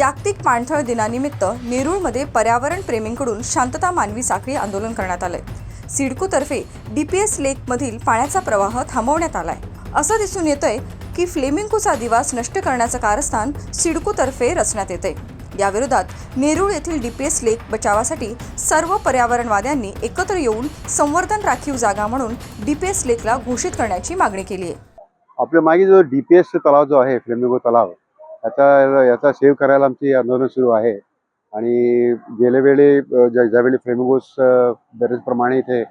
जागतिक पाणथळ दिनानिमित्त नेरूळमध्ये पर्यावरण प्रेमींकडून शांतता मानवी साखळी आंदोलन करण्यात आलंय. सिडकोतर्फे एस लेकमधील पाण्याचा प्रवाह थांबवण्यात आलाय. असं दिसून येतंय की फ्लेमिंकोचा दिवास नष्ट करण्याचं कारस्थान सिडकोतर्फे रचण्यात येते याविरोधात नेरूळ येथील डीपीएस लेक बचावासाठी सर्व पर्यावरणवाद्यांनी एकत्र येऊन संवर्धन राखीव जागा म्हणून डी पी एस लेकला घोषित करण्याची मागणी केली आहे आपल्या मागे जो डी पी एस तलाव जो आहे फ्लेमिंगो तलाव याचा याचा सेव्ह करायला आमची आंदोलन सुरू आहे. आणि गेल्या वेळी ज्या ज्यावेळी फ्रेमगोस अ, बरेच प्रमाणे इथे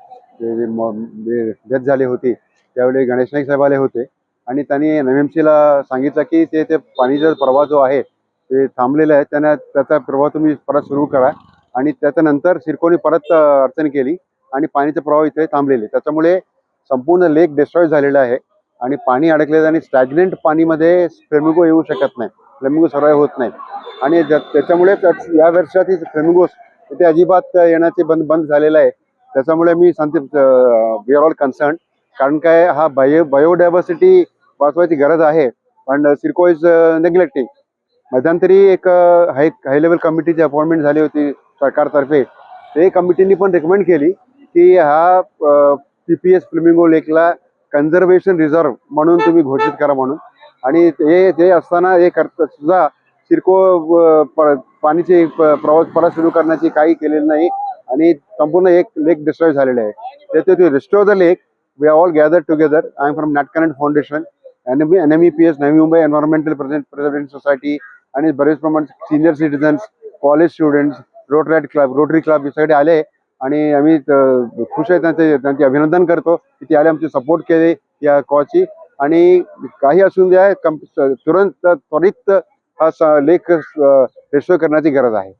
डेथ झाली होती त्यावेळी गणेश नाईक साहेब आले होते. आणि त्यांनी एन एम सीला सांगितलं की ते ते पाणीचा प्रवाह जो आहे ते थांबलेलं आहे त्यांना त्याचा प्रवाह तुम्ही परत सुरू करा. आणि त्याच्यानंतर सिरकोनी परत अडचण केली आणि पाणीचा प्रवाह इथे थांबलेले त्याच्यामुळे संपूर्ण लेक डिस्ट्रॉय झालेला आहे. आणि पाणी अडकलेलं आणि स्टॅग्नेंट पाणीमध्ये फ्लेमिंगो येऊ शकत नाही. फ्लेमिंगो सर्वाय होत नाही. आणि ज्या- त्याच्यामुळे या वर्षात फ्लेमिंगोस इथे अजिबात येण्याचे बंद बंद झालेलं आहे. त्याच्यामुळे मी सांगते वी आर ऑल कन्सर्न कारण काय हा बायो बायोडायव्हर्सिटी वाचवायची गरज आहे. पण सिरको इज नेग्लेक्टिंग मध्यंतरी एक हाय हाय लेवल कमिटीची अपॉइंटमेंट झाली होती सरकारतर्फे. ते कमिटीनी पण रेकमेंड केली की हा पी पी एस फ्लेमिंगो लेकला कन्झर्वेशन रिझर्व म्हणून तुम्ही घोषित करा म्हणून. आणि हे ते असताना हे करता सुद्धा किरकोळ पाणीचे प्रवास परत सुरू करण्याची काही केलेलं नाही. आणि संपूर्ण एक लेक डिस्ट्रॉय झालेले आहे. ते ते restore the lake we are all gather together I am from NatConnect foundation N M N M E P S Navi Mumbai environmental present society आणि बरेच प्रमाणात senior citizens college students Rotaract club Rotary club हे सगळे आले. आणि आम्ही खुश आहे त्यांचे त्यांचे अभिनंदन करतो की ते आले आमचे सपोर्ट केले या कॉची आणि काही असून द्या कम तुरंत त्वरित हा स- लेख रेस्टोर करण्याची गरज आहे.